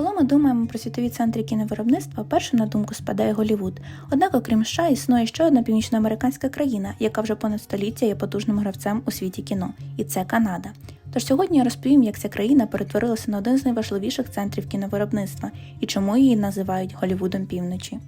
Коли ми думаємо про світові центри кіновиробництва, першим на думку спадає Голівуд. Однак, окрім США, існує ще одна північноамериканська країна, яка вже понад століття є потужним гравцем у світі кіно, і це Канада. Тож сьогодні я розповім, як ця країна перетворилася на один з найважливіших центрів кіновиробництва і чому її називають Голівудом півночі.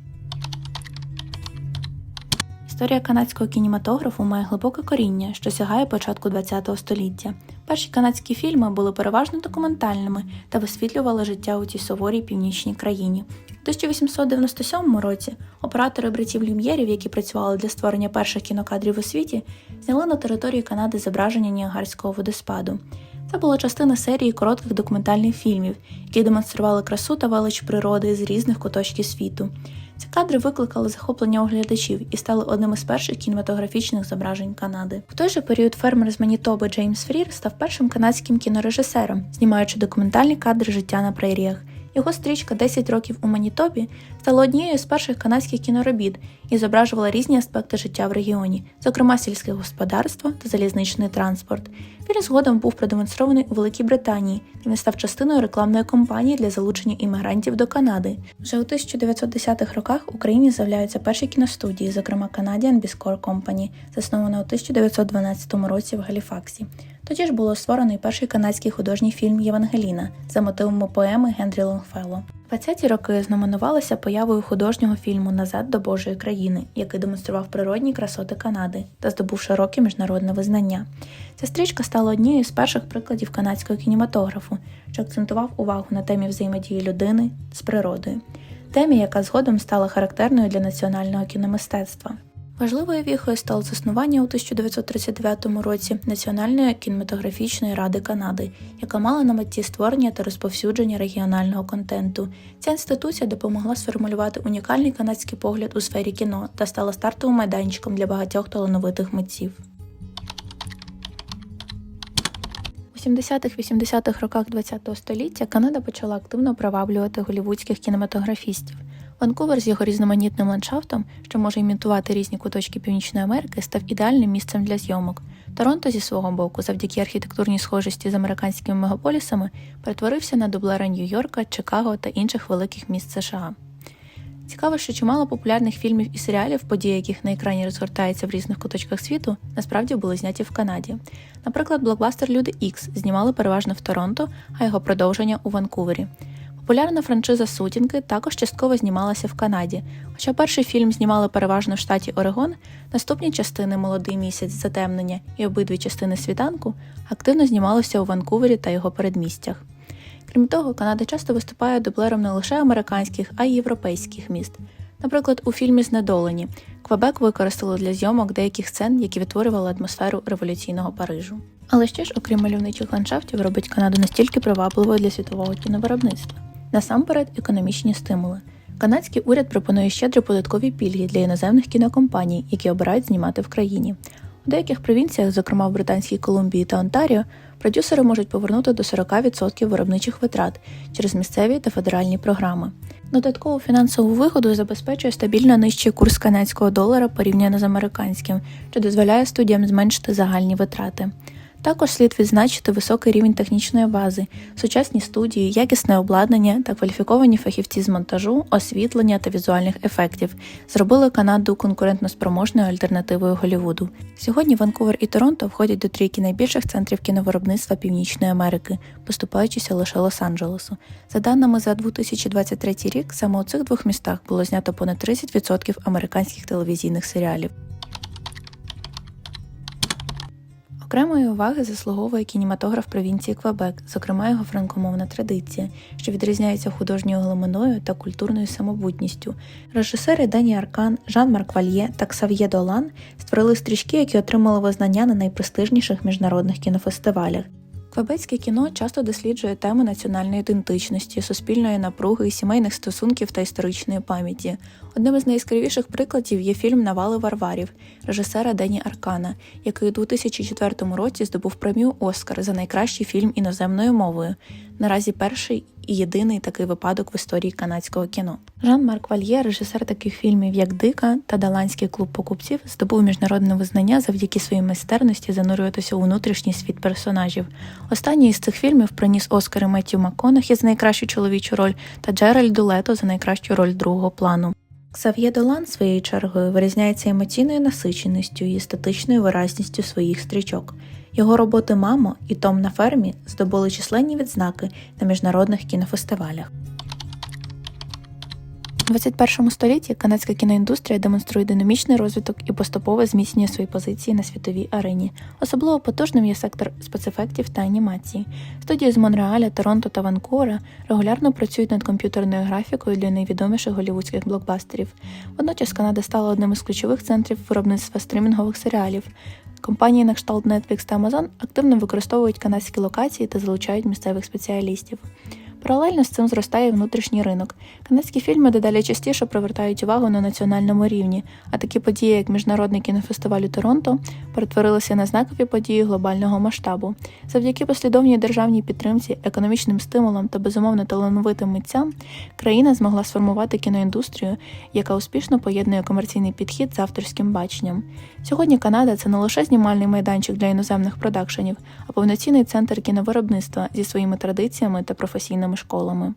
Історія канадського кінематографу має глибоке коріння, що сягає початку ХХ століття. Перші канадські фільми були переважно документальними та висвітлювали життя у цій суворій північній країні. У 1897 році оператори братів Люм'єрів, які працювали для створення перших кінокадрів у світі, зняли на території Канади зображення Ніагарського водоспаду. Це була частина серії коротких документальних фільмів, які демонстрували красу та велич природи з різних куточків світу. Ці кадри викликали захоплення у глядачів і стали одним із перших кінематографічних зображень Канади. В той же період фермер з Манітоби Джеймс Фрір став першим канадським кінорежисером, знімаючи документальні кадри життя на преріях. Його стрічка «10 років у Манітобі стала однією з перших канадських кіноробіт і зображувала різні аспекти життя в регіоні, зокрема сільське господарство та залізничний транспорт. Фільм згодом був продемонстрований у Великій Британії і не став частиною рекламної кампанії для залучення іммігрантів до Канади. Вже у 1910-х роках в Україні з'являються перші кіностудії, зокрема Canadian Biscore Company, заснована у 1912 році в Галіфаксі. Тоді ж було створено і перший канадський художній фільм Євангеліна за мотивами поеми Генрі Лонгфелло. 20-ті роки знаменувалися появою художнього фільму Назад до Божої країни, який демонстрував природні красоти Канади та здобув широке міжнародне визнання. Ця стрічка стала однією з перших прикладів канадського кінематографу, що акцентував увагу на темі взаємодії людини з природою, темі, яка згодом стала характерною для національного кіномистецтва. Важливою віхою стало заснування у 1939 році Національної кінематографічної ради Канади, яка мала на меті створення та розповсюдження регіонального контенту. Ця інституція допомогла сформулювати унікальний канадський погляд у сфері кіно та стала стартовим майданчиком для багатьох талановитих митців. У 70-х-80-х роках ХХ століття Канада почала активно приваблювати голівудських кінематографістів. Ванкувер з його різноманітним ландшафтом, що може імітувати різні куточки Північної Америки, став ідеальним місцем для зйомок. Торонто зі свого боку, завдяки архітектурній схожості з американськими мегаполісами, перетворився на дублера Нью-Йорка, Чикаго та інших великих міст США. Цікаво, що чимало популярних фільмів і серіалів, події яких на екрані розгортаються в різних куточках світу, насправді були зняті в Канаді. Наприклад, блокбастер Люди Ікс знімали переважно в Торонто, а його продовження у Ванкувері. Популярна франшиза Сутінки також частково знімалася в Канаді. Хоча перший фільм знімали переважно в штаті Орегон, наступні частини Молодий місяць затемнення і обидві частини світанку активно знімалися у Ванкувері та його передмістях. Крім того, Канада часто виступає дублером не лише американських, а й європейських міст. Наприклад, у фільмі Знедолені Квебек використали для зйомок деяких сцен, які відтворювали атмосферу революційного Парижу. Але що ж, окрім мальовничих ландшафтів, робить Канаду настільки привабливою для світового кіновиробництва? Насамперед, економічні стимули. Канадський уряд пропонує щедрі податкові пільги для іноземних кінокомпаній, які обирають знімати в країні. У деяких провінціях, зокрема в Британській Колумбії та Онтаріо, продюсери можуть повернути до 40% виробничих витрат через місцеві та федеральні програми. Додаткову фінансову вигоду забезпечує стабільно нижчий курс канадського долара порівняно з американським, що дозволяє студіям зменшити загальні витрати. Також слід відзначити високий рівень технічної бази, сучасні студії, якісне обладнання та кваліфіковані фахівці з монтажу, освітлення та візуальних ефектів зробили Канаду конкурентноспроможною альтернативою Голлівуду. Сьогодні Ванкувер і Торонто входять до трійки найбільших центрів кіновиробництва Північної Америки, поступаючися лише Лос-Анджелесу. За даними за 2023 рік, саме у цих двох містах було знято понад 30% американських телевізійних серіалів. Окремої уваги заслуговує кінематограф провінції Квебек, зокрема його франкомовна традиція, що відрізняється художньою глибиною та культурною самобутністю. Режисери Дені Аркан, Жан-Марк Вальє та Ксав'є Долан створили стрічки, які отримали визнання на найпрестижніших міжнародних кінофестивалях. Квебецьке кіно часто досліджує теми національної ідентичності, суспільної напруги, сімейних стосунків та історичної пам'яті. Одним із найяскравіших прикладів є фільм Навали Варварів режисера Дені Аркана, який у 2004 році здобув премію Оскар за найкращий фільм іноземною мовою. Наразі перший і єдиний такий випадок в історії канадського кіно. Жан-Марк Вальє, режисер таких фільмів, як Дика та Даланський клуб покупців, здобув міжнародне визнання завдяки своїй майстерності занурюватися у внутрішній світ персонажів. Останній із цих фільмів приніс Оскари Меттю МакКонахі за найкращу чоловічу роль та Джеральду Лето за найкращу роль другого плану. Ксав'є Долан своєю чергою вирізняється емоційною насиченістю і естетичною виразністю своїх стрічок. Його роботи Мамо і Том на фермі здобули численні відзнаки на міжнародних кінофестивалях. У 21 столітті канадська кіноіндустрія демонструє динамічний розвиток і поступово зміцнює свої позиції на світовій арені. Особливо потужним є сектор спецефектів та анімації. Студії з Монреаля, Торонто та Ванкувера регулярно працюють над комп'ютерною графікою для найвідоміших голівудських блокбастерів. Водночас Канада стала одним із ключових центрів виробництва стримінгових серіалів. Компанії на кшталт Netflix та Amazon активно використовують канадські локації та залучають місцевих спеціалістів. Паралельно з цим зростає внутрішній ринок. Канадські фільми дедалі частіше привертають увагу на національному рівні, а такі події, як міжнародний кінофестиваль у Торонто, перетворилися на знакові події глобального масштабу. Завдяки послідовній державній підтримці, економічним стимулам та безумовно талановитим митцям, країна змогла сформувати кіноіндустрію, яка успішно поєднує комерційний підхід з авторським баченням. Сьогодні Канада це не лише знімальний майданчик для іноземних продакшенів, а повноцінний центр кіновиробництва зі своїми традиціями та професійними школами.